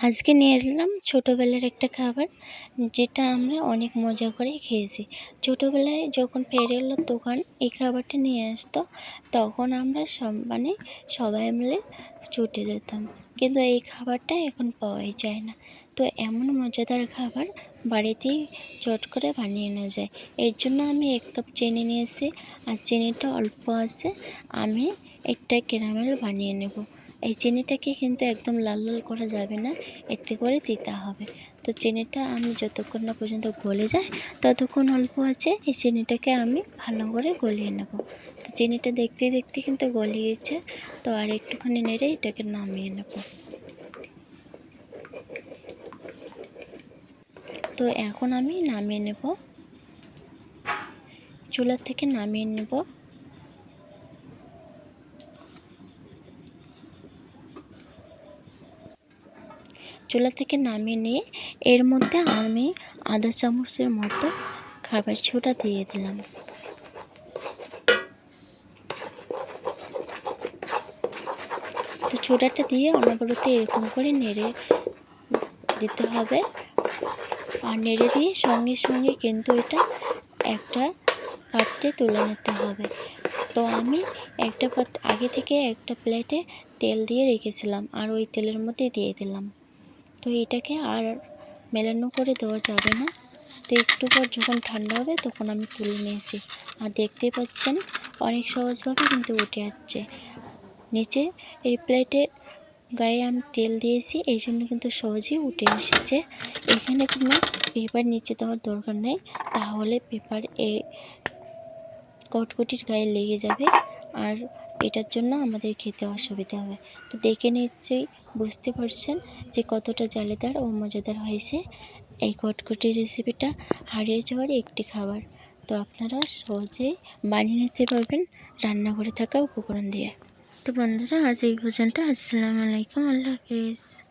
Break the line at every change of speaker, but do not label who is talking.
আজকে নিয়ে আসলাম ছোটোবেলার একটা খাবার, যেটা আমরা অনেক মজা করে খেয়েছি। ছোটোবেলায় যখন ফেরিওয়ালার দোকান এই খাবারটা নিয়ে আসতো, তখন আমরা সব মানে সবাই মিলে ছুটে যেতাম। কিন্তু এই খাবারটা এখন পাওয়াই যায় না। তো এমন মজাদার খাবার বাড়িতেই চট করে বানিয়ে নেওয়া যায়। এর জন্য আমি এক কাপ চিনি নিয়েছি, আর চিনিটা অল্প আছে, আমি একটা ক্যারামেল বানিয়ে নেব। এই চিনিটাকে কিন্তু একদম লাল লাল করা যাবে না এতে করে দিতে হবে। তো চিনিটা আমি যতক্ষণ না পর্যন্ত গলে যায়, ততক্ষণ অল্প আছে, এই চিনিটাকে আমি ভালো করে গলিয়ে নেব। তো চিনিটা দেখতে দেখতে কিন্তু গলে গেছে তো আর একটুখানি নেড়ে এটাকে নামিয়ে নেব। তো এখন আমি নামিয়ে নেব। চুলা থেকে নামিয়ে নেব। চুলা থেকে নামিয়ে নিয়ে এর মধ্যে আমি আধা চামচের মতো খাবার ছোটা দিয়ে দিলাম। তো ছোটাটা দিয়ে অনবরত এরকম করে নেড়ে দিতে হবে। আর নেড়ে দিয়ে সঙ্গে সঙ্গে কিন্তু এটা একটা পাত্রে তুলে নিতে হবে। তো আমি একটা পাত, আগে থেকে একটা প্লেটে তেল দিয়ে রেখেছিলাম আর ওই তেলের মধ্যে দিয়ে দিলাম। তো এটাকে আর মেলানো করে দেওয়া যাবে না। তো একটু পর যখন ঠান্ডা হবে তখন আমি তুলে নিয়েছি আর দেখতে পাচ্ছেন অনেক সহজভাবে কিন্তু উঠে যাচ্ছে নিচে এই প্লেটের গায়ে আমি তেল দিয়েছি, এই জন্য কিন্তু সহজেই উঠে এসেছে। এখানে কোনো পেপার নিচে দেওয়ার দরকার নেই। তাহলে পেপার এ কটকটির গায়ে লেগে যাবে। আর এটার জন্য আমাদের খেতে অসুবিধা হবে। তো দেখে নিশ্চয়ই বুঝতে পারছেন যে কতটা জালেদার ও মজাদার হয়েছে এই কটকটি রেসিপিটা হারিয়ে যাওয়ার একটি খাবার। তো আপনারা সহজেই বানিয়ে নিতে পারবেন রান্নাঘরে থাকা উপকরণ দিয়ে। তো বন্ধুরা, আজ এই পর্যন্ত। আসসালামু আলাইকুম। আল্লাহ হাফিজ।